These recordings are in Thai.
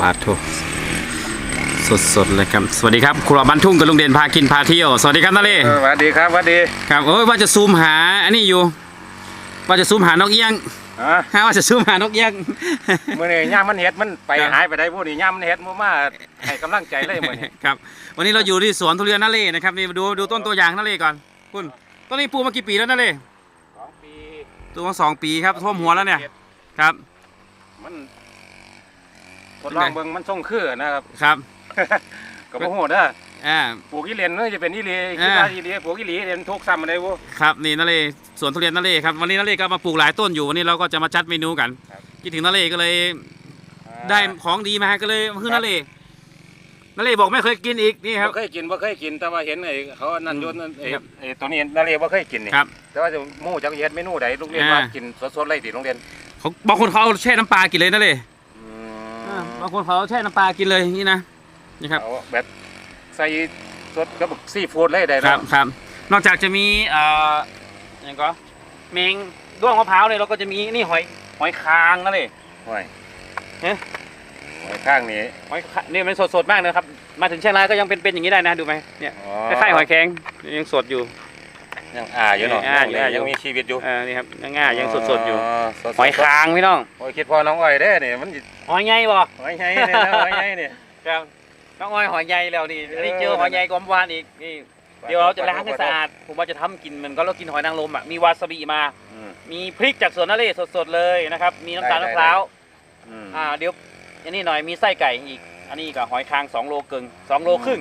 บาทโทสดสดๆเลยครับ สวัสดีครับครัวบ้านทุ่งกับลุงเด่นพากินพาเที่ยว สวัสดีครับนาเล่เออสวัสดีครับสวัสดีครับโอ้ยว่าจะซูมหาอันนี้อยู่ ว่าจะซูมหานกเอี้ยงอะฮะว่าจะซูมหานกเอี้ยงมื่อนี้ย่ามมันเห็ดมันไปครับหายไปได้พวกนี้ย่ามมันเห็ดมันมาให้กำลังใจเลยมื่อนี้ครับ วันนี้เราอยู่ที่สวนทุเรียนนาเล่นะครับนี่มาดูดูต้นตัวอย่างนาเล่ก่อนคุณต้นนี้ปลูกมากี่ปีแล้วนาเล่สองปีปลูกมาสองปีครับท่วมหัวแล้วเนี่ยครับ มัน ทดลองเบิ่งมันส่งคือนะครับครับก็บ่ฮู้เด้ออ่าปลูกอีเหรียญเนอะจะเป็นอีเหรียญคิดอ่าว่าอีเหรียญปลูกอีเหรียญทุกซ้ำอะไรบ่ครับนี่นาเล่สวนทุเรียนนาเล่ครับวันนี้นาเล่ก็มาปลูกหลายต้นอยู่วันนี้เราก็จะมาจัดเมนูกันคิดถึงนาเล่ก็เลยได้ของดีมาก็เลยมาขึ้นนาเล่นาเล่บอกไม่เคยกินอีกนี่ครับบ่เคยกินบ่เคยกินแต่ว่าเห็นไอ้เขานั่นอยนนั่นไอ้ครับไอ้ตัวนี้นาเรียบ่เคยกินนี่ครับแต่ว่าจะหมู่จักเฮ็ดเมนูใดโรงเรียนอ่าว่ากินสดๆเลยติโรงเรียนเขาบางคนเขาเอาแช่น้ำปลากินเลยนาเล่อือ่าม บางคนเขาเอาแช่น้ำปลากินเลยนี่นะนี่ครับเอาแบบใส่สดกับซีฟู้ดเลยได้คเนาะรับครับ นอกจากจะมีเอ่ออย่างก็เมงด้วงมะพร้าวเลยเราก็จะมีนี่หอยหอยคางนาเล่ห้อยเอ๊ะ หอยข้างนี้หอยคานี่มันสดๆมากนะครับ มาถึงเชียงรายก็ยังเป็นเป็นอย่างนี้ได้นะดูไหมเนี่ยอ๋อคล้ายๆหอยแครงยังสดอยู่ ยังอ่าอยู่เนาะอ่าอยู่ยังยังมีชีวิตอยู่เออนี่ครับยังง่ายยังสดๆอยู่สดๆหอยคางพี่น้องโอ้ยคิดพอน้องอ้อยเด้เนี่ยมันสิหอยใหญ่บ่หอยไงเนี่ยนะหอยไงเนี่ย ครับน้องอ้อยหอยใหญ่แล้วนี่อันนี้เออเจอหอยใหญ่กว่าเมื่อวานอีกนี่เดี๋ยวเราจะล้างให้สะอาดผมว่าจะทำกินเหมันก็เรากินหอยนางรมอะมีวาซาบิมาอืมมีพริกจากสวนนาเรศสดๆเลยนะครับ มีน้ำตาลได้มะพร้าวอืมอ่าเดี๋ยวอันนี้หน่อยมีไส้ไก่อีก อันนี้กับหอยคาง2โลเกึ่ง2โลครึ่ง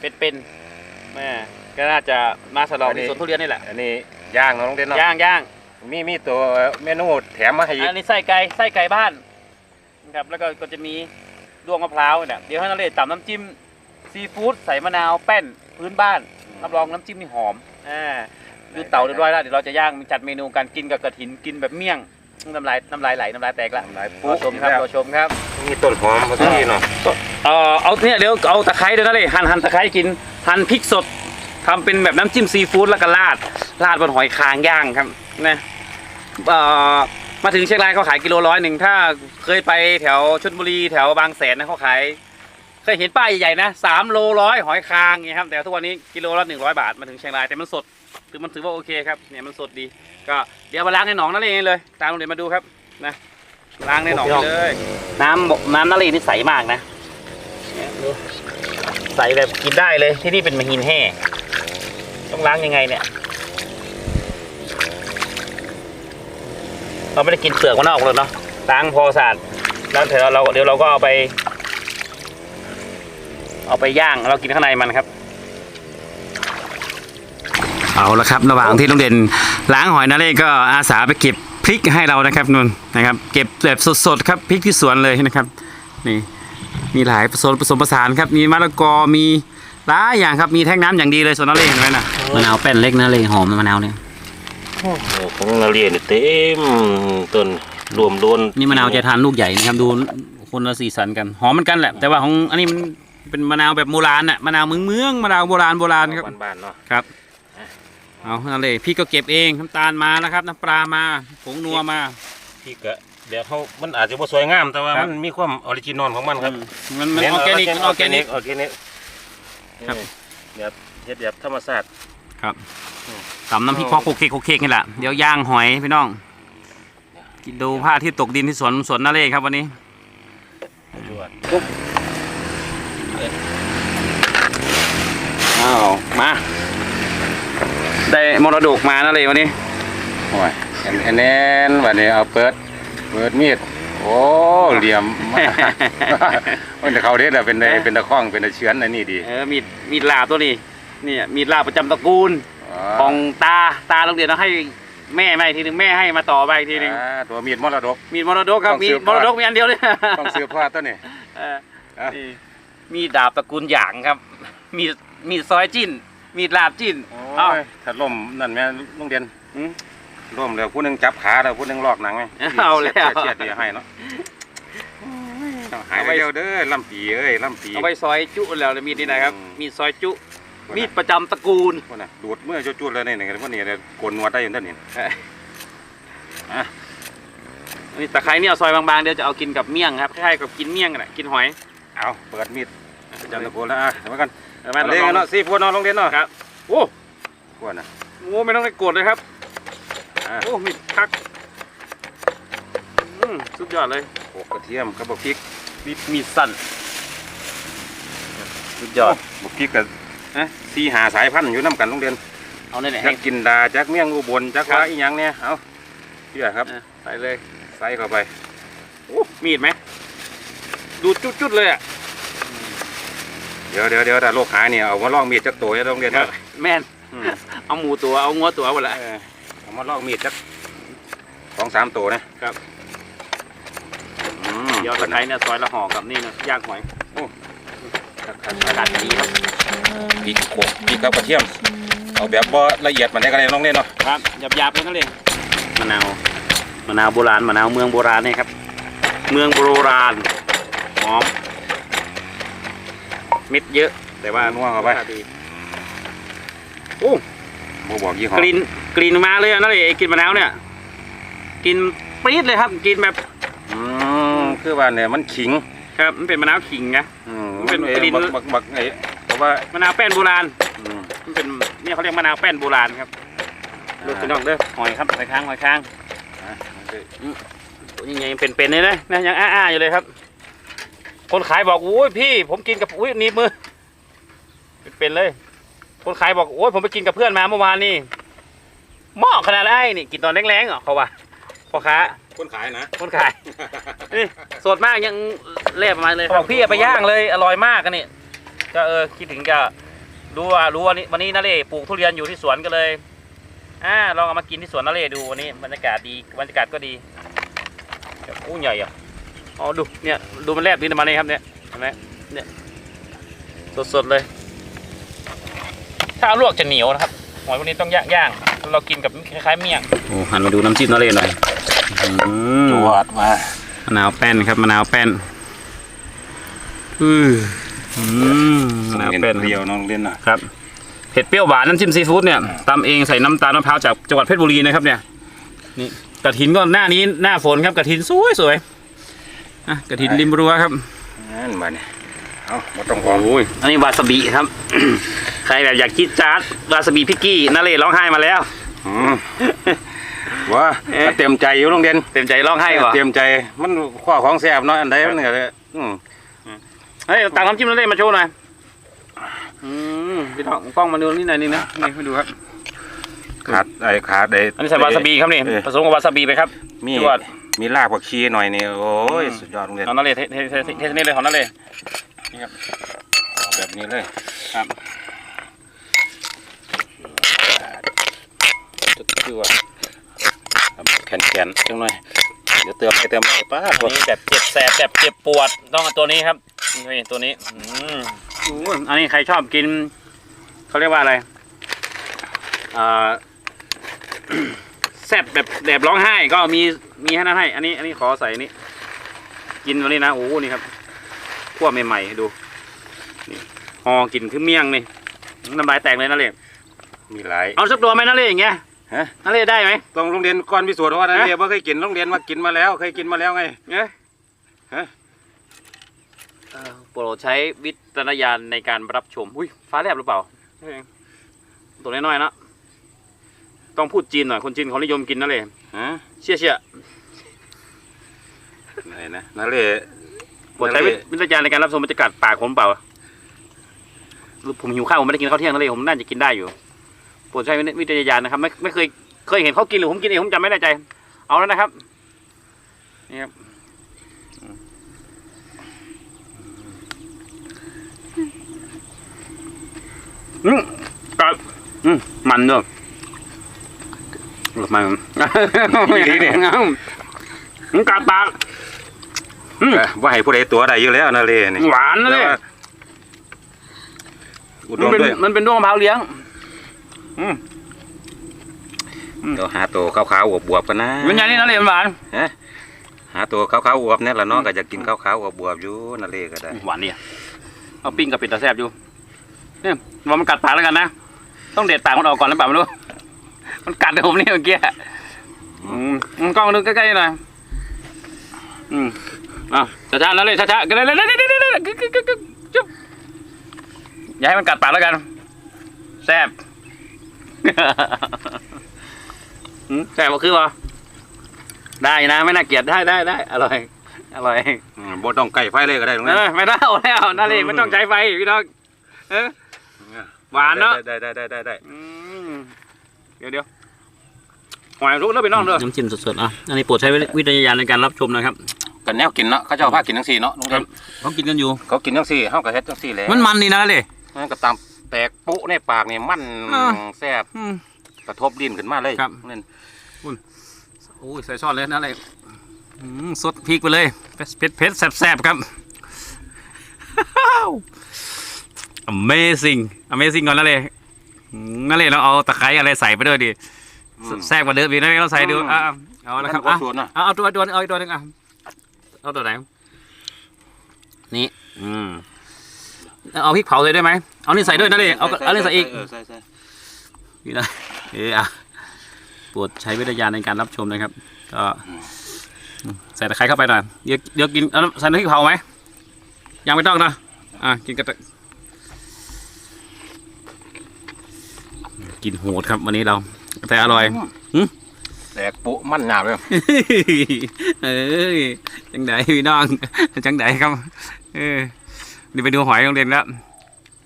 เป็นๆแม่ ก็น่าจะมาสลองที่สวนทุเรียนนี่แหละอันนี้ย่างเนาะน้องเด่นเนาะย่างย่างมีมีตัวเมนูแถมมาให้อีกอันนี้ไส้ไก่ไส้ไก่บ้านนะครับแล้วก็ก็จะมีดวงมะพร้าวเนี่ยเดี๋ยวให้นาเรศตำน้ำจิ้มซีฟู้ดใส่มะนาวแป้นพื้นบ้านรับรองน้ำจิ้มนี่หอมอ่าดูเต่าเรียบร้อยแล้วเดี๋ยวเราจะย่างจัดเมนูการกินกับกระถินกินแบบเมี่ยงน้ำลายน้ำลายไหลน้ำลายแตกละหลายรปูอชมครับรอชมครับมีต้นหอมพอดีเนาะเอ่อเอาเนี่ยเดี๋ยวเอาตะไคร้เดี๋ยวนะเลยหั่นหั่นตะไคร้กินหั่นพริกสด ทำเป็นแบบน้ำจิ้มซีฟู้ดแล้วก็ราดราดบนหอยคางย่างครับนะเอ่อมาถึงเชียงรายเขาขายกิโลร้อยหนึ่งถ้าเคยไปแถวชลบุรีแถวบางแสนนะเขาขายเคยเห็นป้ายใหญ่ๆนะสามโลร้อยหอยคางเนี่ยครับแต่ทุกวันนี้กิโลละหนึ่งร้อยบาทมาถึงเชียงรายแต่มันสดคือมันถือว่าโอเคครับเนี่ยมันสดดี ก็เดี๋ยวมาล้างในหนองนั่นเองเลย ตามโรงเรียนมาดูครับนะล้างในหนองเลย น้ำน้ำนาลีนี่ใสมากนะเนี่ยดูใสแบบกินได้เลยที่นี่เป็นมหินแห่ ต้องล้างยังไงเนี่ย เราไม่ได้กินเปลือกมันออกเลยเนาะล้างพอสะอาดแล้วเดี๋ยวเราเดี๋ยวเราก็เอาไป เอาไปย่างเรากินข้างในมันครับ เอาละครับ ระหว่างที่ลุงเด่นล้างหอยนาเล่ก็อาสาไปเก็บพริกให้เรานะครับนุ่นนะครับ เก็บแบบสดๆครับพริกที่สวนเลยนะครับ นี่มีหลายผสมผสมผสานครับ มีมะละกอมี หลายอย่างครับมีแท่งน้ำอย่างดีเลยสวนนาเล่เห็นไหมนะมะนาวแป้นเล็กนะเลยหอมมะนาวเนี่ยโอ้ของนาเรียนนี่เต็มต้นรวมโดนนี่มะนาวจะทานลูกใหญ่นะครับดูคนละสีสันกันหอมเหมือนกันแหละ แต่ว่าของอันนี้มันเป็นมะนาวแบบโบราณน่ะมะนาวเมืองเมืองๆมะนาวโบราณโบราณครับ บ้านๆเนาะ ครับ เอานั่นเลยพี่ก็เก็บเองน้ำตาลมานะครับน้ำปลามาผงนัวมาที่ก็เดี๋ยวเขามันอาจจะบ่สวยงามแต่ว่าครับ มันมีความออริจินอลของมันครับมันมันออร์แกนิกมันออร์แกนิกออร์แกนิก ครับ แบบเฮ็ดแบบธรรมชาติครับตำน้ำพริกพอโคกเคกโคกเคกนี่แหละเดี๋ยวย่างหอยพี่น้องกินดูผ้าที่ตกดินที่สวนสวนนาเล่ครับวันนี้ปุ๊บอ้าวมา ได้มรดกมานาเล่วันนี้โอ้ยอันอันนี้วันนี้เอาเปิดเปิดมีด โอ้เหลี่ยมมันจะเขาเด็ดอะเป็นได้เป็นตะข้องเป็นตะเชื้อนอันนี้ดีเออมีดมีดลาบตัวนี้นี่มีดลาบประจำตระกูลของตาตาโรงเรียนเราให้แม่มาอีกทีหนึ่งแม่ให้มาต่อไปอีกทีหนึ่งอ่าตัวมีดมรดกมีดมรดกครับต้องมีสืดบมรดกมีอันเดียวเลยต้องซื้อผ้าตัวนี้เอออะนี่มีดดาบตระกูลหยางครับ มีดมีดซอยจิ้น มีดลาบจิ้นโอ้เอ้ายถ้าล่มนั่นแม่โรงเรียน หืมล่มแล้วผู้หนึงจับขาแล้วผู้หนึงลอกหนังไงเอาแล้วเสียดเสียดให้เนาะหายไปเดียวเด้อลำปีเอ้ยลำปี เอาไปซอยจุแล้วเลยมีดนี่นะครับ อืม มีดซอยจุ มีดประจำตระกูล คนน่ะดูดเมื่อจุดๆเลยนี่นี่พวกนี้เลยกลนวัดได้อยู่นั่นนี่เอ้ยอะอันนี้ตะไคร้เนี่ยเอาซอยบางๆเดี๋ยวจะเอากินกับเมี่ยงครับคล้ายๆกับกินเมี่ยงแหละกินหอยเอาเปิดมีดจันตะโกนแล้วอะเดี๋ยวมากันเออแม่มาเล่นกันเนาะซีฟู้ดเนาะโรงเรียนเนาะครับโอ้พวกน่ะโหไม่ต้องไปกดเลยครับอะ โอ้มีคักอืมสุดยอดเลยโขกกระเทียมกับบักพริกมีมีสั้นสุดยอดบักพริกกับนะสี่หาสายพันธุ์อยู่น้ำกันโรงเรียนเอาในไหนจัให้กกินดาจักเมี่ยงอุบลจักครับว่าอีหยังเนี่ยเอาเชื่อครับอะใส่เลยใส่เข้าไปโอ้มีดไหมดูดจุดๆเลยอะเดี๋ยวเดี๋ยวเดี๋ยวแต่โรคหายเนี่ยเอามาลองมีดจักตัวให้โรงเรียนครัเนาะบแม่นอืมเอาหมูตัวเอางัวตัวหมดละ เออเอามาลองมีดจักสองสามตัวนะครับอืมเดี๋ยวตะไคร้เนี่ยซอยละห่อกับนี่นะย่างหอยอากาศดีครับพริกโขกพริกกับกระเทียม เอาแบบบ่ละเอียดมันได้ก็ได้โรงเรียนเนาะครับหยาบๆเลยนั่นเองมะนาวมะนาวโบราณมะนาวเมืองโบราณเนี่ยครับ เมืองโบราณหอมเม็ดเยอะ แต่ว่านัวเข้าไปรสชติดีโอ้บ่บอกยี่ห้อกลิ่น กลิ่นมาเลยอะนั่นเลยไอ้กลิ่นมะนาวเนี่ยกลิ่นปรี๊ดเลยครับกลิ่นแบบอืมคือว่าเนี่ยมันขิงครับมันเป็นมะนาวขิงนะอืมเป็นอ้กลิ่นบักบักบักไอ้เพราะว่ามะนาวแป้นโบราณอืมมันเป็นเนี่ยเขาเรียกมะนาวแป้นโบราณครับลูกพี่น้องเด้อหอยครับหอยค้างหอยค้างอะมันก็ตัวยังไงยังเป็นๆเลยนะนะยังอ้าๆอยู่เลยครับ คนขายบอกโอ้ยพี่ ผมกินกับอุ้ยหนีบมือเป็นๆเลย คนขายบอกโอ้ยผมไปกินกับเพื่อนมาเมื่อวานนี่ หม้อขนาดไอ้นี่กินตอนแรงๆเหรอเขาว่าพ่อค้าคนขายนะ คนขาย นี่สดมากยังเละประมาณเลยบอกพี่เอาไปย่างเลยอร่อยมากกันนี่ก็เออคิดถึงจะรู้ว่ารู้ว่านี่วันนี้นาเล่ปลูกทุเรียนอยู่ที่สวนก็เลยอ่าลองเอามากินที่สวนนาเล่ดูวันนี้บรรยากาศดีบรรยากาศก็ดีแบบอู้ใหญ่อะอ๋อดูเนี่ยดูมันแลบลิ้นออกมาเลยครับเนี่ยเห็นไหมเนี่ยสดๆเลยถ้าเอาลวกจะเหนียวนะครับ หอยพวกนี้ต้องย่างย่างเรากินกับคล้ายๆเมี่ยงโอ้หันมาดูน้ำจิ้มนาเล่หน่อยจวดมามะนาวแป้นครับมะนาวแป้นอืออืมมะนาวเห็นแป้นเปรี้ยวน้องเรียนน่ะครับเผ็ดเปรี้ยวหวานน้ำจิ้มซีฟู้ดเนี่ยตำเองใส่น้ำตาลมะพร้าวจากจังหวัดเพชรบุรีนะครับเนี่ยนี่กระถินก็หน้านี้หน้าฝนครับกระถินสวยสวยๆอะกระถินริมรั้วครับนั่นมาเนี่ย เอาบ่ต้องหอมโอ้ยอันนี้วาซาบิครับ ใครแบบอยากคิดจาร์ดวาซาบิพิกกี้นาเล่ร้องไห้มาแล้ว อืมว่าเอ๊ะก็เต็มใจอยู่โรงเรียนเต็มใจร้องไห้วะเต็มใจมันข้อของแซ่บเนาะอันใดมันก็เลยอืมเฮ้ยตักน้ำจิ้มนาเล่มาโชว์หน่อยอืมพี่น้องกล้องมาดูนี่หน่อยนึงนะนี่มาดูครับ ขาดไอ้ขาดไอ้อันนี้ใส่วาซาบิครับนี่เออผสมกับวาซาบิไปครับ มีจวด มีรากผักชีหน่อยนี่โอ้ยสุดยอดโรงเรียนเอานั่นเลยเทเทเทเทนี่เลยของนั่นเล ยเอาแบบนี้เลยครับจุดคือว่าแข็งแข็งๆจังหน่อยเดี๋ยวเติมไปเติมไปป้าตัวนี้แบบเจ็บแสบแบบเจ็บปวดต้องเอาตัวนี้ครับนี่ตัวนี้อืมอู้อันนี้ใครชอบกินเขาเรียกว่าอะไรอ่าแซ่บแบบแบบร้องไห้ก็มีมีให้นั่นให้ อันนี้อันนี้ขอใส่อันนี้กินวันนี้นะโอ้โหนี่ครับ คั่วใหม่ๆให้ดูนี่ห่อกินคือเมี่ยงนี่น้ำลายแตกเลยนะเล่มีหลายเอาสักตัวไหมนะเล่อย่างเงี้ยฮะนะเล่ได้ไหมต้องโรงเรียนก่อนพิสูจน์ว่านักฮะเรียนว่าเคยกินโรงเรียนว่ากินมาแล้ว เคยกินมาแล้วไงเอ๊ะฮะเอ่อโปรดใช้วิจารณญาณในการรับชมอุ้ยฟ้าแลบหรือเปล่าเอ้ยตัวน้อยๆนะต้องพูดจีนหน่อยคนจีนเขานิยมกินนะเลยฮะเชี่ยเชี่ยไหนนะนักเรียนโปร ดใช้วิวิจารณญาณในการรับชมมันจะกัดปากผมเปล่าหรือผมหิวข้าวผมไม่ได้กินข้าวเที่ยงนะเลยผมน่าจะกินได้อยู่โปรดใช้วิจารณญาณนะครับ ไม่ไม่เคยเคยเห็นเขากินหรือผมกินเองผมจำไม่ได้ใจ เอาแล้วนะครับนี่ครับอืมกัดอืมมันด้วยมันไม่ดีเนี่ยมันกัดปาก อืมเอ้ยว่าให้ผู้ใดตัวใดอยู่แล้วนักเรียนนี่หวานนะเนี่ยแต่ว่าอุดมันมเป็นด้วยมันเป็นด้วงมะพร้าวเลี้ยงอืมเดี๋ยวหาตัวขาวๆอวบๆกันนะเป็นยังนี่นะเลยมันหวานฮะหาตัวขาวๆอวบเนี่ยละน้องก็จะกินขาวๆอวบๆอยู่นักเรียนก็ได้หวานเนี่ยเอาปิ้งกับเป็ดตาแซบอยู่เนี่ยว่ามันกัดปากแล้วกันนะต้องเด็ดปากมันออกก่อนแล้วเปล่าไม่รู้มันกัดผมนี่เมื่อกี้อืมอืมกล้องดูใกล้ๆหน่อยอืม อะช้าๆแล้วเลยช้าๆกันเลยเลยเลยเลยเลยกึ๊กกึ๊กกึ๊กจุ๊บอย่าให้มันกัดปากแล้วกันแซ่บหืมแซ่บก็คือว่าได้นะไม่น่าเกลียดได้ได้ได้อร่อยอร่อยบ่ต้องไก่ไฟเลยก็ได้ตรงเอนั้นไม่ได้เอาแล้วนั่นเองไม่ต้องใช้ไฟพี่น้องเออหวานเนอะได้ได้ได้ได้ได้เดี๋ยวเดี๋ยวหอยรุกแล้วไปน้องเด้อน้ำจิ้มสดๆอะอันนี้โปรดใช้วิจารณญาณในการรับชมนะครับ กันแนวกินเนาะเขาเจ้าพากินจังซี่เนาะลุงเด่นเขากินกันอยู่ เขากินจังซี่เฮาก็เฮ็ดจังซี่แหละมันมันดีนะเลย มันก็ตามแตกปุ๊ในปากนี่มันอ่า แซ่บอืม กระทบลิ้นขึ้นมาเลยครับ นั่นโอ้ยใส่ช้อนเลยนะอะไรอืมสดพริกไปเลยเผ็ดเผ็ดเผ็ดแซ่บๆครับ Amazing Amazing ก่อนนะเลยอืมนั่นเลยเราเอาตะไคร้อะไรใส่ไปด้วยดิแซ่บกว่าเดิมอีกนะเราใส่ดูอะเอาละครับนั่อะนก็สูตรนะเอาเอาตัวตัวเอาอีกตัวหนึงอะ เอาตัวไหน นี่ อืมเอาพริกเผาเลยได้ไหม เอานี่ใส่ด้วยนะเลยเอาเอานี่ใส่อีกเใส่ใส่นี่นะเอออะโปรดใช้วิทยาณในการรับชมนะครับ ก็ใส่ตะไคร้เข้าไปหน่อยเดี๋ยวเดี๋ยวกินเอาน้ำใส่น้ำพริกเผาไหม ยังไม่ต้องนะ อะ กินกันกินโหดครับวันนี้เรา แต่อร่อย แตกปุ๊มันหนาบเลยเอ้ยจังไดพี่น้องจังไดครับ เออเดี๋ยวไปดูหอยโรงเรียนแล้ว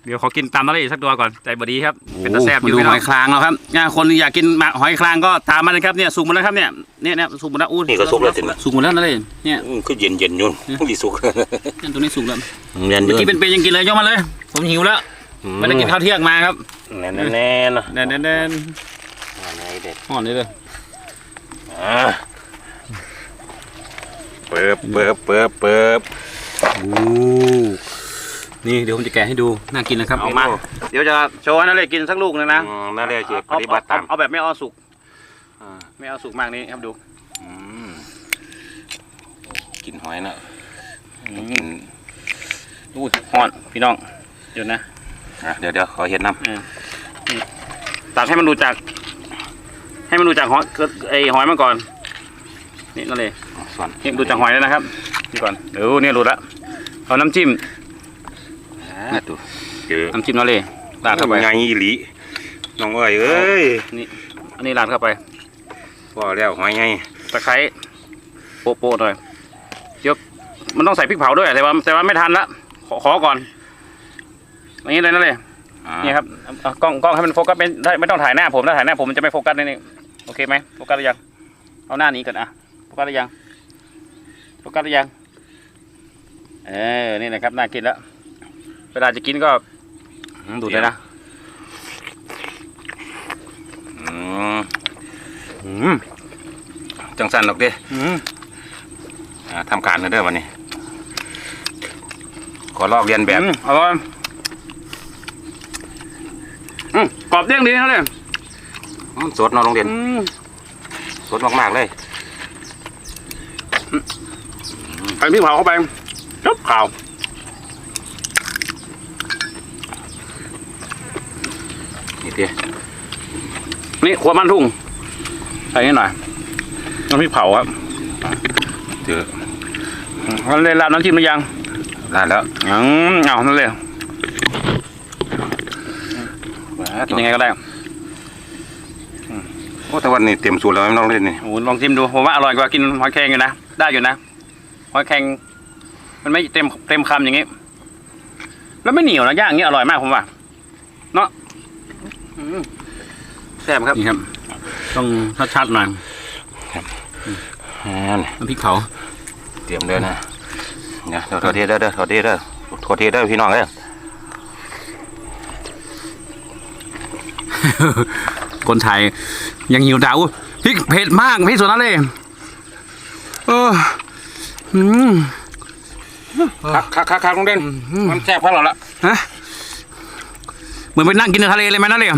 เดี๋ยวขอกินตามนั่นเลยสักตัวก่อนใจบดีครับเป็นตะแซ่บอยู่หอยคลางแล้วครับเนี่ยคนอยากกินมาหอยคลางก็ตามมาเลยครับเนี่ยสุกหมดแล้วครับเนี่ยเนี่ยเนี่ยสุกหมดแล้วอู้นี่ก็สุกแล้วสิสุกหมดแล้วนั่นเลยเนี่ยอืมคือเย็นเย็นๆอยุ่นดีสุกเนี่ยตัวนี้สุกแล้วเย็นเมื่อยุ่กี้เป็นๆยังกินเลยยกมาเลย ผมหิวแล้วไม่ได้กินข้าวเที่ยงมาครับแน่นแน่นแน่นแน่นแน่นเด็ดห่อนเลยเลยอ่า เปิบเปิบเปิบเปิบโอ้นี่เดี๋ยวผมจะแกะให้ดูน่ากินนะครับเอามา เดี๋ยวจะโชว์ให้นั่นเลยกินสักลูกหนึงนะอืมน่าเรียกเจ็บปเอาฏิบัติตามเอาเอาแบบไม่เอาสุก อ่าไม่เอาสุกมากนี้ครับดู อืมกินหอยเนาะกินดูห่อนพี่น้องเดี๋ยวนะอะเดี๋ยวเดี๋ยวขอเห็นน้ตักให้มันดูจาก ให้มันดูจากหอยไอหอยมาก่อน นี่นั่นเลยำส่วนนี่ดูจากหอยแล้วนะครับนี่ก่อนเดี๋ยวเนี่ยหลุดละเอาน้ำจิ้มอ่าดูเจอน้ำจิ้มนั่นเลยราดเข้าไปไงอีหลีน้องเอ้ยเอ้ยนี่อันนี้ราดเข้าไปพอแล้วหอยไงตะไคร้โปะๆหน่อยเดี๋ยวมันต้องใส่พริกเผาด้วยแต่ว่าแต่ว่าไม่ทันละขอขอก่อนอย่างนี้เลยนั่นเลยอ่านี่ครับเอากล้องกล้องให้มันโฟกัสเป็นได้ไม่ต้องถ่ายหน้าผมถ้าถ่ายหน้าผมมันจะไม่โฟกัสนี่นี่ โอเคไหมโฟกัสหรือยัง เอาหน้านี้ก่อนอะโฟกัสหรือยังโฟกัสหรือยัง เออ นี่นะครับ น่ากินแล้ว เวลาจะกินก็อืมดูดเลยนะอืมอืมจังสันหรอกเด้อืมอ่าทำการเลยเด้อวันนี้ ขอลอกเรียนแบบอืมอร่อยอืมกรอบเด้งดีนะเลย อืมสดเนอะโรงเรียนอืมสดมากๆเลยใส่พริกเผาเข้าไปจบข่าวนี่เด้นี่ขัวมันทุ่งใส่นิดหน่อยน้ำพริกเผาครับเจอมันเลยราดน้ำจิ้มหรือยังได้แล้วอืมเอานั่นเลยว้ากินยังไงก็ได้ โอ้แต่วันนี้เต็มสูตรแล้วน้องเรียนนี่โอ้โหลองชิมดูผมว่าอร่อยกว่ากินหอยแครงอยู่นะได้อยู่นะหอยแครงมันไม่เต็มเต็มคำอย่างงี้ แล้วไม่เหนียวนะย่างอย่างงี้อร่อยมากผมว่าเนาะอืมแซ่บครับนี่ครับ ต้องชัดๆหน่อยอ่านี่น้ำพริกเผาเตรียมเลยนะเนี่ยเดี๋ยวโทษทีเด้อเด้อโทษทีเด้อโทษทีเด้อพี่น้องเด้อ คนไทยยังหิวดาวพริกเผ็ดมากพี่ส่วนนั้นเลยเอออืมคักคักคักคักโรงเรียนมันแซ่บพักเราละฮะเหมือนไปนั่งกินในทะเลเลยไหมนั่นเลย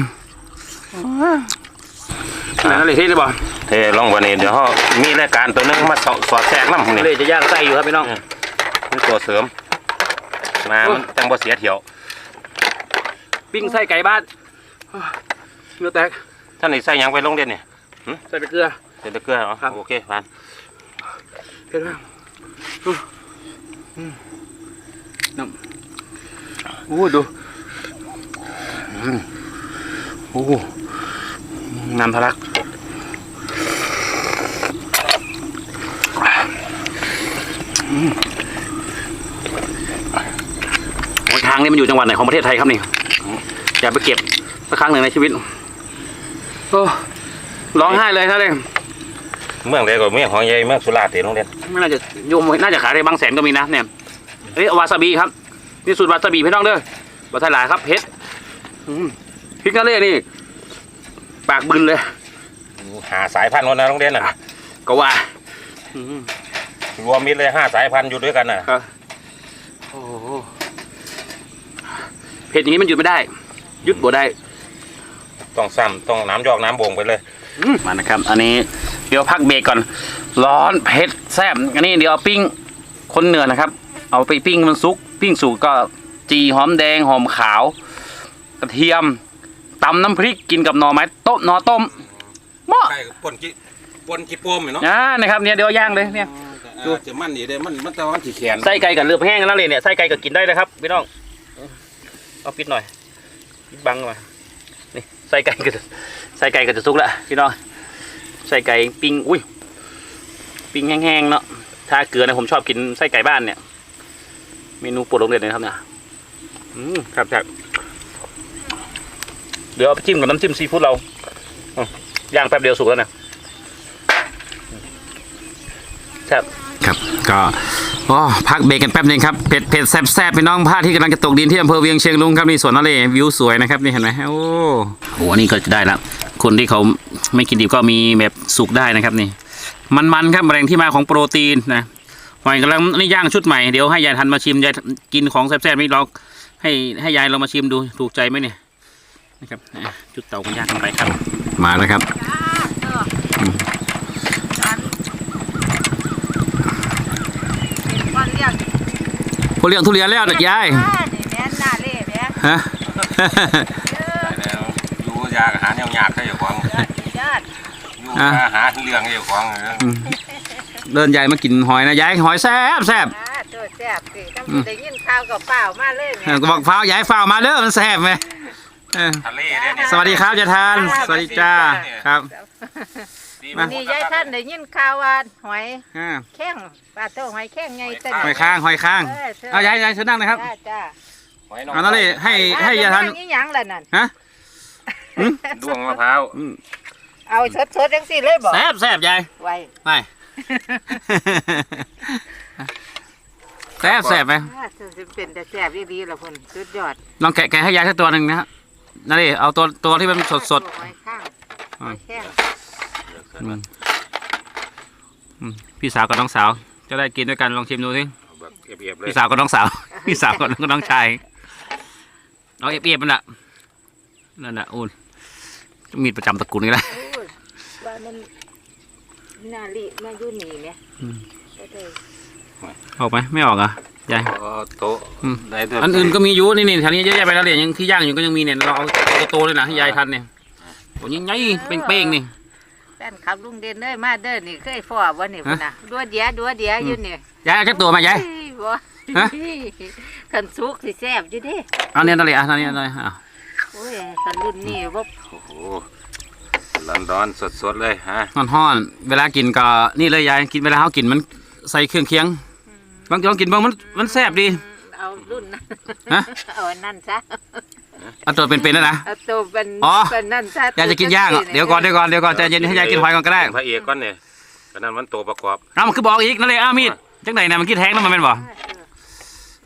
นั่นเลยที่เลยบ่เฮ้ลองวันนี้เดี๋ยวเขามีรายการตัวหนึงมาสอดสอดแทรกน้ำทะนี่เลจะย่างไส้อยู่ครับพี่น้องมีตัวเสริมมามันจังบ่เสียเที่ยว ปิ้งไส้ไก่บ้านเนื้อแตก ท่านนี่ใส่หยังไปโรงเรียนนี่ใส่ไปเกลือ ใส่ตะเกียบเหรอครับ โอเคผ่านเผ็ดมากน้ำโอ้ดูอืมโอ้น้ำทะลักอืมโอ้ยทางนี้มันอยู่จังหวัดไหนของประเทศไทยครับนี่ อยากไปเก็บสักครั้งหนึ่งในชีวิต โอ้ร้องไห้เลยท่านเลยเมืองใดก็เมืองของใหญ่เมืองสุราษฎร์ที่โรงเรียนไม่น่าจะโยมน่าจะขายได้บางแสนก็มีนะเนี่ยเฮ้ยวาซาบิครับนี่สูตรวาซาบิพี่น้องเด้อวาทหลายครับเพชรอืมพริกกะเล่นี่ ปากบึนเลย หาสายพันธุ์วันนะโรงเรียนน่ะก็ว่าอืมรวมมิตรเลยห้าสายพันธุ์อยู่ด้วยกันน่ะโอ้โหเผ็ดอย่างนี้มันหยุดไม่ได้หยุดบ่ได้ ต้องซ้ำต้องน้ำยอกน้ำบ่งไปเลยอืมมานะครับ อันนี้เดี๋ยวพักเบรกก่อน ร้อนเผ็ดแซ่บอันนี้เดี๋ยวเอาปิ้งคนเหนือนะครับ เอาไปปิ้งมันซุก ปิ้งสุกก็จีหอมแดงหอมขาว กระเทียมตำน้ำพริกกินกับหน่อไม้ต้มหน่อต้มเหมาะใช่ปนจิปนจิโปมเนาะอ่านะครับเนี่ยเดี๋ยวย่างเลยเนี่ยดูจะมันนี่เด้มันมันแต่ว่ามันสิแขนไส้ไก่กับเลือบแห้งนั่นเลยเนี่ยไส้ไก่ก็กินได้นะครับพี่น้องเอาปิดหน่อยปิดบังมานี่ ไส้ไก่ก็จะไส้ไก่ก็จะสุกแล้วพี่น้องไส้ไก่ปิ้งอุ้ยปิ้งแห้งๆเนาะถ้าเกลือเนี่ยผมชอบกินไส้ไก่บ้านเนี่ยเมนูโปรดโรงเรียนเลยครับเนี่ยอืมครับครับเดี๋ยวเอาไปจิ้มกับน้ำจิ้มซีฟู้ดเราอย่างแป๊บเดียวสุกแล้วนะครับครับก็ อ๋อพักเบรกกันแป๊บหนึงครับเผ็ดเผ็ดแซ่บแซ่บพี่น้องพระอาที่กำลังจะตกดินที่อำเภอเวียงเชียงรุ้งครับนี่สวนทะเลวิวสวยนะครับนี่เห็นไหมโอ้โหอันนี้ก็จะได้ละคนที่เขาไม่กินดิบก็มีแบบสุกได้นะครับนี่ มันๆครับแรงที่มาของโปรตีนนะหอยกำลังนี่ย่างชุดใหม่เดี๋ยวให้ยายทันมาชิมยายกินของแซ่บๆนี่เราให้ให้ยายเรามาชิมดูถูกใจไหมเนี่ยนะครับอะจุดเตากันย่างกันไปครับ มาแล้วครับ วันเรียก พวกเลี้ยงทุเรียนแล้วเด็กยายนี่แม่นหน้าเล่แม่ฮะ แล้วอยู่ยากอาหารยากๆให้อยู่ของยอดยอดอยู่อาหารเรื่องให้อยู่ของเดินยายมากินหอยนะยายหอยแซ่บแซ่บอ่าตัวแซ่บสิต้องได้ยินข่าวกับเปล่ามาเลยเอแม่อก็บอกฟ้าวยายฟ้าวมาเด้อมันแซ่บไหมเออทะเลเนี่ยนี่สวัสดีครับยายทาน สวัสดีจ้าครับ ดีมา นี่ยายท่านได้ยินข่าวว่าหอยอ่าแข้งปลาโตหอยแข้งไงเต้นหอยข้างหอยข้างเออเชิญเอายายยายเชิญนั่งนะครับ จ้าจ้าหอยน้องเอานั่นเลยให้ให้ยายทานนี่หยังล่ะนั่นฮะดวงมะพร้าวอืมเอาสดๆจังสิเลยบอกแซ่บแซ่บยายไว้ไป แซ่บแซ่บไหมอ่าจะเป็นแต่แซ่บดีๆล่ะพุ่นสุดยอดลองแกะแกะให้ยายสักตัวหนึ่งนะฮะนั่นเลยเอาตัวตัวที่มันสดสด หอยข้างหอยแข้ง ๆอืมอืมพี่สาวกับน้องสาว จะได้กินด้วยกันลองชิมดูสิแบบเอียบๆเลยพี่สาวกับน้องสาว พี่สาวกับน้องชายเอาเอฟเอฟมันละนั่นแหละอุ่นมีดประจำตระกูลนี่แหละ โอ้ยว่ามันนาลิมาอยู่นี่แหมอืม ก็ได้ออกไหมไม่ออกเหรอะยาย อ๋อโต๊ะอืม ได้เถอะอันอื่นก็มีอยู่นี่นี่แถวนี้เยอะแยะไปแล้วเลยยังที่ย่างอยู่ก็ยังมีเนี่ยเราเอาตัวโตเลยนะให้ยายทันเนี่ยโอ้ยยังไงเป้งๆนี่ แฟนขับลุงเด่นเด้ยมาเด้อนี่เคยฟอบ่นี่พุ่นน่ะดัวเดียดัวเดียอยู่นี่ยายเอาแค่ตัวมายายเฮ้ยบ่ฮะ คันสุกสิแซ่บอยู่เด้เอาเนี่ยนั่นเลยอะนั่นเนี่ยนั่นเลยอะโอ้ยคันรุ่นนี้บ่โอ้โหร้อนๆสดๆเลยฮะนอนห้อนเวลากินก็นี่เลยยายกินเวลาเขากินมันใส่เครื่องเคียงบางทีลองกินบ้างมันมันแซ่บดี เอารุ่นนั้นฮะ เอาอันนั่นซะ เอาตัวเป็นๆแล้วนะ เอาตัวเป็นอ๋อ เป็นนั่นซะยายจะกินย่างอะเดี๋ยวก่อนเดี๋ยวก่อนเดี๋ยวก่อนใจเย็นให้ยายกินหอยก่อนก็ได้พระเอกก่อนเนี่ยอันนั้นมันตัวประกอบเอามันคือบอกอีกนั่นเลยอ้าวมีดจังไหนนะมันกี้แทงแล้วมันเป็นบ่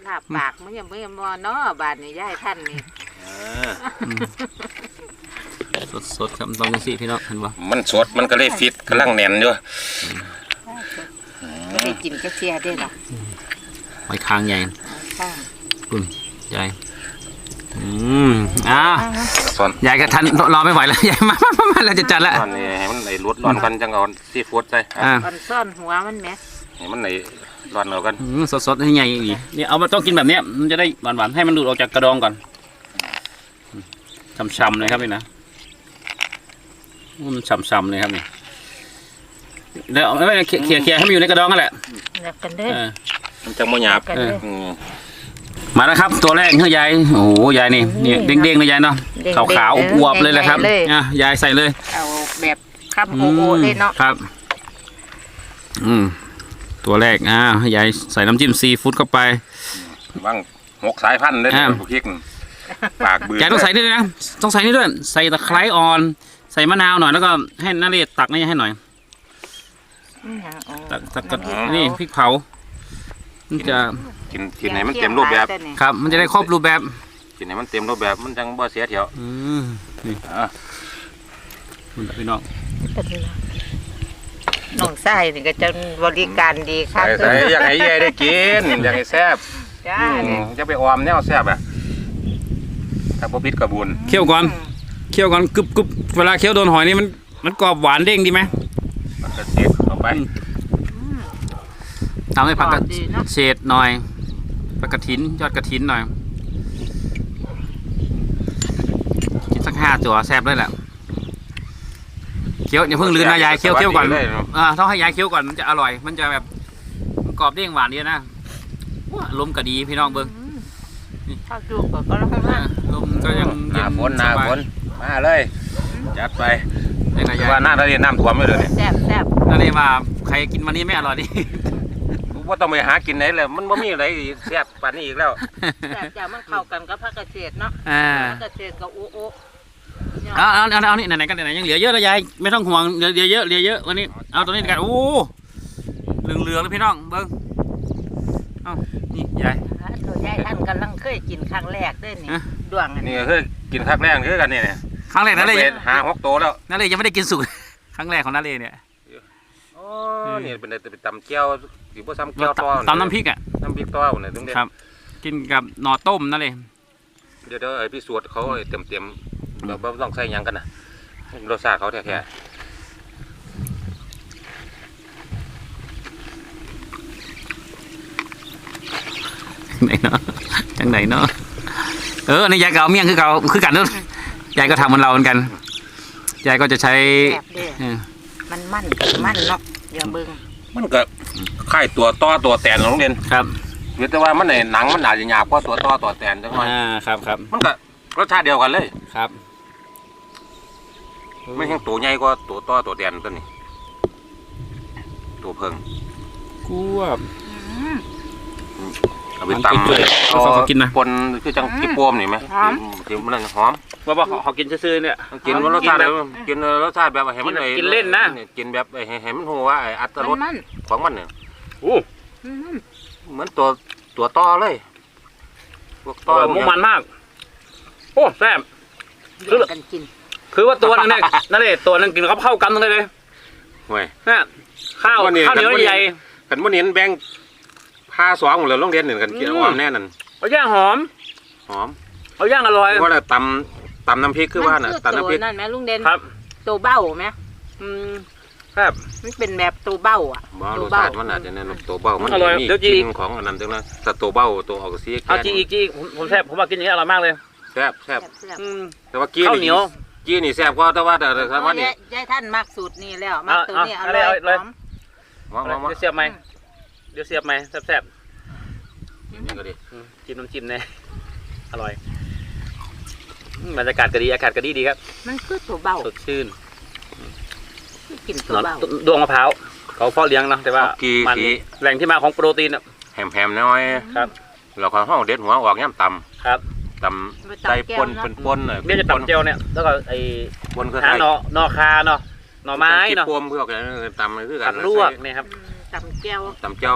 ลาบปากมันยังบ่ยังบ่เนาะบาดนี้ยายท่านนี่สดๆครับต้องจังซี่พี่น้องเห็นบ่มันสดมันก็เลยฟิตกำลังแน่นอยู่บ่ได้กินกระเทียได้ล่ะหอยคางใหญ่ข้างคุณยาย อืมอ้าวส่วนยายก็ทันรอไม่ไหวแล้วยายมามามามาเราจะจัดแล้ว ตอนนี้ให้มันไอ้รดร้อนกันจังเอาซีฟู้ดใส่อ่า อ่อนซ่อนหัวมันแหมให้มันไอ้ร้อนเอากันอืมสดๆให้ใหญ่อีกนี่เอามาต้องกินแบบเนี้ยมันจะได้หวานๆให้มันดูดออกจากกระดองก่อนช่ำๆเลยครับนี่นะอืมช่ำๆเลยครับนี่เดี๋ยวเอาไว้เขี่ยเขี่ยให้มันอยู่ในกระดองนั่นแหละนับกันเด้อเออมันจังบ่หยาบกันเด้ออืม มาแล้วครับตัวแรกเฮ้ยยายโอ้โหยายนี่นี่เด้งๆเลยยายเนาะเด้งๆขาวขาวๆอวบๆเลยแหละครับใหญ่ๆเลย อะยายใส่เลยเอาแบบคำโอโอเลยเนาะครับ อืมตัวแรกอ่ายายใส่น้ำจิ้มซีฟู้ดเข้าไป ว่างหกสายพันธุ์เด้อ่าพวกพริกปากบือยายต้องใส่นี่ด้วยนะต้องใส่นี่ด้วย ใส่ตะไคร้อ่อน ใส่มะนาวหน่อยแล้วก็ให้นาเรศตักนี่ให้หน่อย ตักตักตักนี่พริกเผา มันจะกินกินให้มันเต็มรูปแบบครับ มันจะได้ครบรูปแบบกินให้มันเต็มรูปแบบมันจังบ่เสียเที่ยวอืมนี่อะคุณพี่น้องน้องไส้นี่ก็จะบริการดีครัใส่บใส่อยากให้ยายได้กินอยากให้แซ่บจ้าอืเนี่ยมจะไปออมแนวแซ่บอะถ้าบ่ปิดกระบุญเคี่ยวก่อนเคี่ยวก่อนกึบกึบเวลาเคี่ยวโดนหอยนี่มันมันกรอบหวานเด้งดีไหมมันก็เสียเข้าไป ทำให้ผักกระดีเนาะเฉดหน่อยผักกระถินยอดกระถินหน่อยกินสักห้าตัวแซ่บเลยแหละเคี้ยวอย่าเพิ่งลืมนะยายเคี้ยวเคี้ยวก่อนเลยเนาะอ่าต้องให้ยายเคี้ยวก่อนมันจะอร่อย มันจะแบบมันกรอบเด้งหวานดีนะว้าลมก็ดีพี่น้องเบิ้งถ้าดูก็ก็ร้องอ่าไห้ลมก็ยังหน้าฝนหน้าฝนมาเลย จัดไปเย็นสบาย ว่าหน้าทะเลน้ำท่วมไม่เลยเนี่ยแซ่บแซ่บนั่นเองว่าใครกินวันนี้ไม่อร่อยดิ ว่าต้องไปหากินไหนเลยมันบ่มีอะไรแซ่บปานนี้อีกแล้วแซ่บจ้ามันเข้ากันกับผักกระเฉดเนาะอ่าผักกระเฉดกับโอโอเนี่ยเอาเอาเอาเอานี่ไหนๆกันไหนๆยังเหลือเยอะเลยยายไม่ต้องห่วงเหลือเหลือเยอะเหลือเยอะวันนี้เอาตัวนี้กันโอ้เหลืองเหลืองๆเลยพี่น้องเบิ้งเอานี่ยายตัวยายท่านกำลังเคยกินครั้งแรกเด้วยนี่ฮะ ดวงอันนี่นี้ก็คือกินคักแรงคือกันนี่เนี่ยครั้งแรกนั่นเลยไปหาหกโตแล้วนั่นเลยยังไม่ได้กินสุก ครั้งแรกของนั่นเลยเนี่ย โอ้นี่เป็นเป็นตำเจียว สิบ่ซ้ำเจียวต้อตำน้ำพริกอะน้ำพริกต้อเนี่ยต้องเด็ดครับ กินกับหน่อต้มนั่นเลยเดี๋ยวเดี๋ยวไอ้พี่สวดเขาไอ้เต็มเต็มๆเราบ่ต้องใส่หยังกันนะรสชาติเขาแท้ไหนเนาะจังไหนเนาะ เออนี่ยายก็เอาเมี่ยงคือเก่าคือกันเนอะยายก็ทำเหมือนเราเหมือนกัน ยายก็จะใช้แซ่บเด้อเออมันมันมันเนาะอย่าเบิ่งๆมันก็ คล้ายตัวต้อตัวแตนของโรงเรียนครับเพียงแต่ว่ามันในหนังมันอาจจะหยาบกว่าตัวต้อตัวแตนจังหน่อยอ่าครับครับมันก็รสชาติเดียวกันเลยครับไม่ใช่ตัวใหญ่กว่าตัวต้อตัวแตนตัวนี้ตัวเพิงกวบอืมเอาไปมันตำเปื่อยๆเอาเขากินนะปนคือจังกิ๊บโปมนี่ไหมหอมที่มันนั่นหอมว่าว่าเขากินซื่อๆเนี่ย กินรสชาติแบบกินรสชาติแบบให้มันกินเลยกินเล่นนะ กินแบบให้ให้มันหัวไอ้อัตรมัสนมันของมันเนี่ย โอ้อืมเหมือนตัวตัวต่อเลยพวกต่อมุมมันมาก โอ้แซ่บแย่งกันกิน คือว่าตัวนึงเนี่ยนั่นเลยตัวนึงกินกับข้าวกำนึงเลยเลยห่วยนะข้าววันนี้ข้าวเหนียววันนี้ใหญ่กันวันนี้แบ่งผ้าสองหมดเลยโรงเรียนหนึ่งกันกินอืมหอมแน่นั่นเอาย่างหอม หอม เอาย่างอร่อยว่าแต่ตำตำน้ำพริกคือว่าน่ะมันตำน้ำพริกตัวนั่นไหมลุงเด่นครับตัวเบ้าไหมอืม ครับมันเป็นแบบตัวเบ้าอะบ่ตัรวสเบ้า ชาติมันอาจจะเนี่ยตัวเบ้ามันอร่อยมีเดี๋ยวจีกลินของอันนั้นจังนะแต่ตัวเบ้าตัวออกสีแก่เอาจีอีกจีอีกผมผมแซ่บผมว่ากินอย่างนี้อร่อยมากเลยแซ่บแซ่บแซ่บอืม แต่ว่ากี้ข้าวเหนียว กี้นี่แซ่บกว่าแต่ว่าแต่แต่ว่านี่ยายยายท่านมักสูตรนี้แล้ว มักตัวนี้อเอาร่อยเอาเอาเลย หอมมองมองมองเดี๋ยวเสียบไหมเดี๋ยวเสียบไหมแซ่บนี่ก็ดีๆอืมจิ้มน้ำจิ้มเนี่ยอร่อยอืมบรรยากาศก็ดีอากาศก็ดีดีครับ มันคือตัวเบ้าสดชื่น คือกินหตัวนอนเบ้าดวงมะพร้าวเขาเพาะเลี้ยงเนาะแต่ว่าเอากี่มันกี่ แหล่งที่มาของโปรตีนอะแหมๆน้อยครับ เราของห้องเด็ดหัวออกย่ำตครับำตำใส่ปนเป็นปนเลยเดี๋ยวจะตำเจียวเนี่ยแล้วก็ไอ้ปนคือหาใส่หนอหนอคาเนาะหน่อไม้เนาะปมเพื่อกันตำคือกัผันกลวกเนี่ยครับตำแก้วตำเจ้า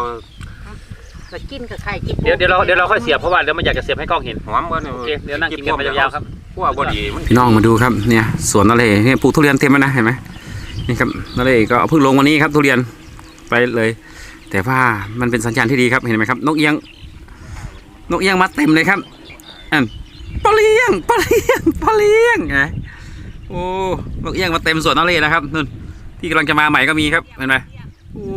ก็กินกับไข่กินเดี๋ยวเดี๋ยวเราเดี๋ยวเราค่อยเสียบเพราะว่าเดี๋ยวมันอยากจะเสียบให้กล้องเห็นหอมบ่เนี่ยโอเคเดี๋ยวนั่งกินกันไปยาวๆครับ พวกบดีมันพี่น้องมาดูครับเนี่ยสวนนาเลเนี่ยปลูกทุเรียนเต็มแล้วนะเห็นไหม นี่ครับนาเลก็เพิ่งลงวันนี้ครับทุเรียนไปเลย แต่ว่ามันเป็นสัญญาณที่ดีครับเห็นไหมครับ นกเอียง นกเอียงมาเต็มเลยครับอันปลาเลี้ยงปลาเลี้ยงปลาเลี้ยงไงโอ้นกเอียงมาเต็มสวนนาเลนะครับนู่นที่กำลังจะมาใหม่ก็มีครับเห็นไหมโอ้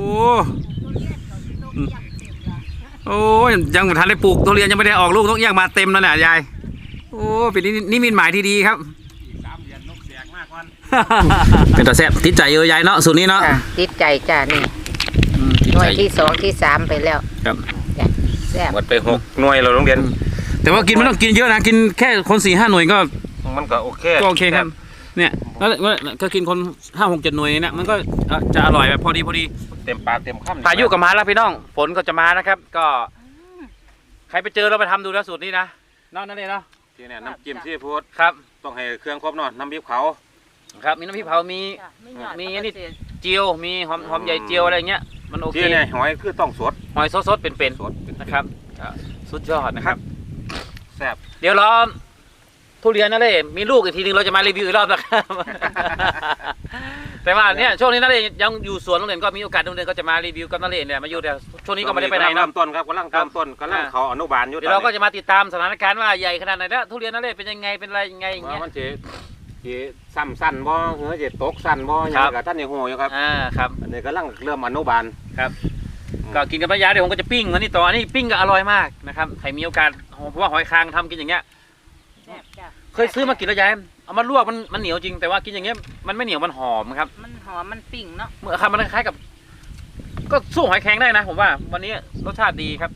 โอ้ยยังไม่ทันได้ปลูกทุเรียนยังไม่ได้ออกลูกนกเอียงมาเต็มแล้วเนี่ยยาย โอ้เป็นนินิมิตหมายที่ดีครับ เดือนนกแสกมากวันเป็นตาแซ่บติดใจเยอะยายเนาะสูตรนี้เนาะจ้ะติดใจจ้านี่อืมติดหน่วใจยที่สองที่สามไปแล้วครับ จ้ะแซ่บหมดไปหกหน่วยเราโรงเรียน แต่ว่ากินไม่ต้องกินเยอะนะกินแค่คนสี่ห้าหน่วยก็มันก็โอเคก็โอเคครับ เนี่ยแล้วแล้วก็กินคนห้าหกเจ็ดหน่วยเนี่ยมันก็เอ่อจะอร่อยแบบพอดีพอดี เต็มปากเต็มคำพายุก็มาแล้วพี่น้อง ฝนก็จะมานะครับ ก็ ใครไปเจอเราไปทำดูนะสูตรนี้นะเนาะนั่นเองเนาะที่เนี่ยน้ำจิ้มซีฟู้ดครับ ต้องให้เครื่องครบเนาะน้ำพริกเผา ครับ มีน้ำพริกเผา มี จ้ะไม่หยอดมีอันนี้เจียว มีหอมหอมใหญ่เจียวอะไรเงี้ย มันโอเค ที่เนี่ยหอยคือต้องสดหอยสดๆเป็นสดเป็นๆนะครับก็สุดยอดนะครับ แซ่บเดี๋ยวรอทุเรียนนั่นเลยมีลูกอีกทีนึงเราจะมารีวิวอีกรอบนะครับ แต่ว่าเนี่ยช่วงนี้นั่นเลยยังอยู่สวนโรงเรียนก็มีโอกาสโรงเรียนก็จะมารีวิวกับนั่นเลยเนี่ยมาอยู่แต่ช่วงนี้ก็ไม่ได้ไปไหนกำลัเนาะงเริ่มต้นครับกำลังเริ่มต้นกำลังอ่า เขาอนุบาลอยู่เดี๋ยวเราก็จะมาติดตามสถานการณ์ว่าใหญ่ขนาดไหนแล้วทุเรียนนั่นเลยเป็นยังไงเป็นอะไรยังไงอย่างว่าเงี้ยมันจะ จะซ้ำสั้นบ่เหือจะตกสั้นบ่หยัครังบ กับท่านยังโหอยู่ครับอ่าครับ อันนี้กำลังเริ่มอนุบาล ครับก็กินกับปลายาเดี๋ยวผมก็จะปิ้งอันนี้ต่ออันนี้ปิ้งก็อร่อยมากนะครับใครมีโอกาสเพราะว่าหอยคางทำกินอย่างเงี้ยแซ่บจ้ะเคยซื้อมากินแล้วยายเอามาลวกมันมันเหนียวจริงแต่ว่ากินอย่างเงี้ยมันไม่เหนียวมันหอมครับมันหอมมันปิ่งเนาะเมื่อครับมันคล้ายๆกับ ก็สู้หอยแครงได้นะ ผมว่า วันนี้รสชาติดีครับ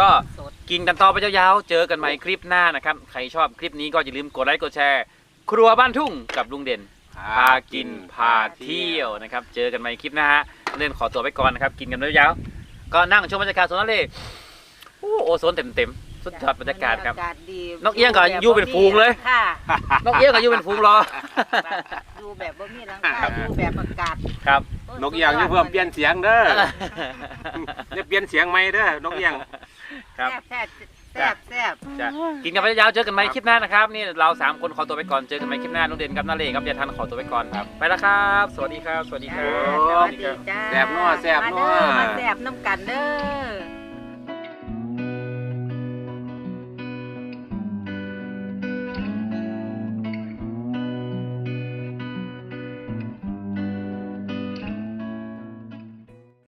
ก็สดกินกันต่อไปยาวๆเจอกันใหม่คลิปหน้านะครับใครชอบคลิปนี้ก็อย่าลืมกดไลค์กดแชร์ ครัวบ้านทุ่งกับลุงเด่นพากินพาเที่ยวนะครับ เจอกันใหม่คลิปหน้าฮะเล่นขอตัวไปก่อนนะครับ กินกันยาวๆก็นั่งชมบรรยากาศสวนทะเลโอ้โอโซนเต็มๆสุดยอดบรรยากาศครับบรรยากาศดีนกเอี้ยงก็อยู่เป็นฝูงเลย ค่ะนกเอี้ยงก็อยู่เป็นฝูงรอดูแบบบ่มีหลังคาดูแบบอากาศครับนกเอียงอย่าเพิ่มเปลี่ยนเสียงเด้ออย่าเปลี่ยนเสียงใหม่เด้อนกเอียงครับแซ่บแซ่บแซ่บจ้ะกินกันไปยาวๆเจอกันใหม่คลิปหน้านะครับ นี่เราสามคนขอตัวไปก่อนเจอกันใหม่คลิปหน้าลุงเด่นกับนาเล่ครับอย่าทันขอตัวไปก่อนครับไปแล้วครับ สวัสดีครับ สวัสดีคจ้ารับ สวัสดีจ้าแซ่บนัวแซ่บนัวมาเด้อมาแซ่บน้ำกันเด้อ